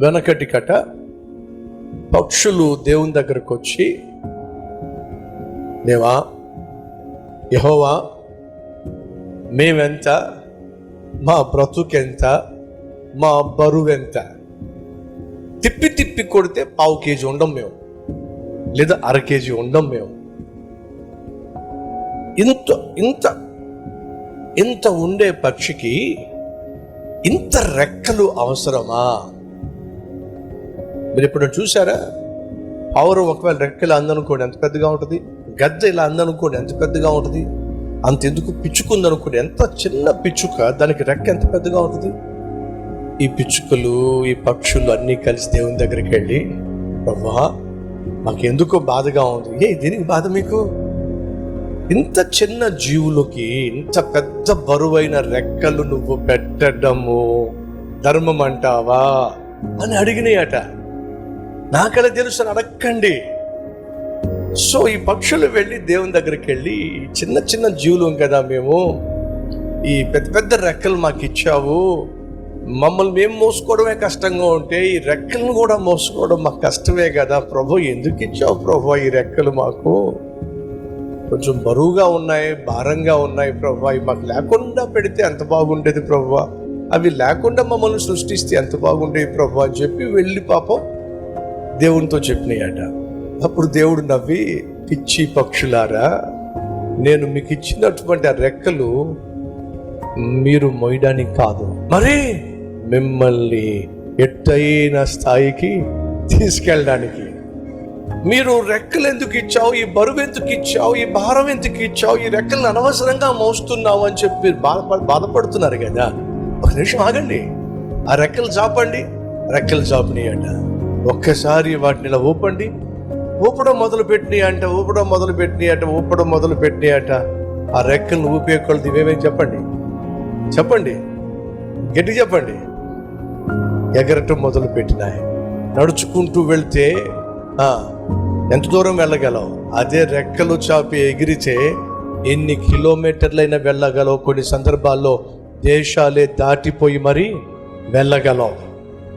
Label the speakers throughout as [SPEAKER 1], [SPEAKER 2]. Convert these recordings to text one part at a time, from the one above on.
[SPEAKER 1] వెనకటి కట పక్షులు దేవుని దగ్గరకు వచ్చి దేవా యహోవా మేమెంత మా బ్రతుకెంత మా బరువెంత? తిప్పి తిప్పి కొడితే పావు కేజీ ఉండం మేము లేదా అర కేజీ ఉండం మేము. ఇంత ఇంత ఇంత ఉండే పక్షికి ఇంత రెక్కలు అవసరమా? మీరు ఇప్పుడు చూసారా పావురం ఒకవేళ రెక్కలు అందనుకోండి ఎంత పెద్దగా ఉంటుంది? గద్ద ఇలా అందనుకోండి ఎంత పెద్దగా ఉంటుంది? అంత ఎందుకు పిచ్చుకుందనుకోండి? ఎంత చిన్న పిచ్చుక దానికి రెక్క ఎంత పెద్దగా ఉంటుంది? ఈ పిచ్చుకలు ఈ పక్షులు అన్నీ కలిసి దేవుని దగ్గరికి వెళ్ళి ప్రభా మాకెందుకో బాధగా ఉంది? ఏ దీనికి బాధ మీకు? ఇంత చిన్న జీవులకి ఇంత పెద్ద బరువైన రెక్కలు నువ్వు పెట్టడము ధర్మం అంటావా? అని అడిగినాయట. నాకలా తెలుసు అని అడక్కండి సో ఈ పక్షులు వెళ్ళి దేవుని దగ్గరికి వెళ్ళి చిన్న చిన్న జీవులం కదా మేము. ఈ పెద్ద పెద్ద రెక్కలు మాకు ఇచ్చావు. మమ్మల్ని మేము మోసుకోవడమే కష్టంగా ఉంటే ఈ రెక్కలను కూడా మోసుకోవడం మాకు కష్టమే కదా ప్రభు. ఎందుకు ఇచ్చావు ప్రభు ఈ రెక్కలు మాకు? కొంచెం బరువుగా ఉన్నాయి భారంగా ఉన్నాయి ప్రభు. అవి మాకు లేకుండా పెడితే ఎంత బాగుండేది ప్రభు. అవి లేకుండా మమ్మల్ని సృష్టిస్తే ఎంత బాగుండేది ప్రభు అని చెప్పి వెళ్ళి పాపం దేవునితో చెప్పినాయట. అప్పుడు దేవుడు నవ్వి పిచ్చి పక్షులారా నేను మీకు ఇచ్చినటువంటి ఆ రెక్కలు మీరు మొయ్యడానికి కాదు. మరి మిమ్మల్ని ఎట్టయిన స్థాయికి తీసుకెళ్ళడానికి. మీరు రెక్కలు ఎందుకు ఇచ్చావు? ఈ బరువు ఎందుకు ఇచ్చావు? ఈ భారం ఎందుకు ఇచ్చావు? ఈ రెక్కలు అనవసరంగా మోస్తున్నావు అని చెప్పి మీరు బాధ బాధపడుతున్నారు కదా. ఒక నిమిషం ఆగండి. ఆ రెక్కలు చాపండి. రెక్కలు చాపినాయట. ఒక్కసారి వాటిని ఇలా ఊపండి. ఊపడం మొదలు పెట్టినాయి అంట ఊపడం మొదలు పెట్టినాయి అంట ఊపడం మొదలు పెట్టినాయి అంట. ఆ రెక్కలను ఊపే కొలది ఇవేమేమి చెప్పండి? చెప్పండి. గట్టి చెప్పండి. ఎగరటం మొదలు పెట్టినాయి నడుచుకుంటూ వెళ్తే ఎంత దూరం వెళ్ళగలవు? అదే రెక్కలు చాపి ఎగిరితే ఎన్ని కిలోమీటర్లైనా వెళ్ళగలవు? కొన్ని సందర్భాల్లో దేశాలే దాటిపోయి మరి వెళ్ళగలవు.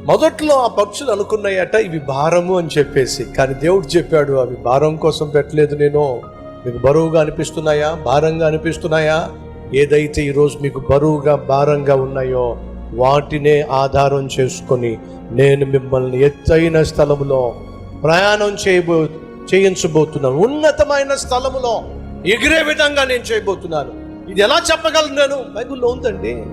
[SPEAKER 1] మొదట్లో ఆ పక్షులు అనుకున్నాయట ఇవి భారము అని చెప్పేసి. కానీ దేవుడు చెప్పాడు అవి భారం కోసం పెట్టలేదు నేను. మీకు బరువుగా అనిపిస్తున్నాయా? భారంగా అనిపిస్తున్నాయా? ఏదైతే ఈరోజు మీకు బరువుగా భారంగా ఉన్నాయో వాటినే ఆధారం చేసుకొని నేను మిమ్మల్ని ఎత్తైన స్థలములో ప్రయాణం చేయబో చేయించబోతున్నాను. ఉన్నతమైన స్థలములో ఎగిరే విధంగా నేను చేయబోతున్నాను. ఇది ఎలా చెప్పగలను నేను? బైబిల్లో ఉందండి.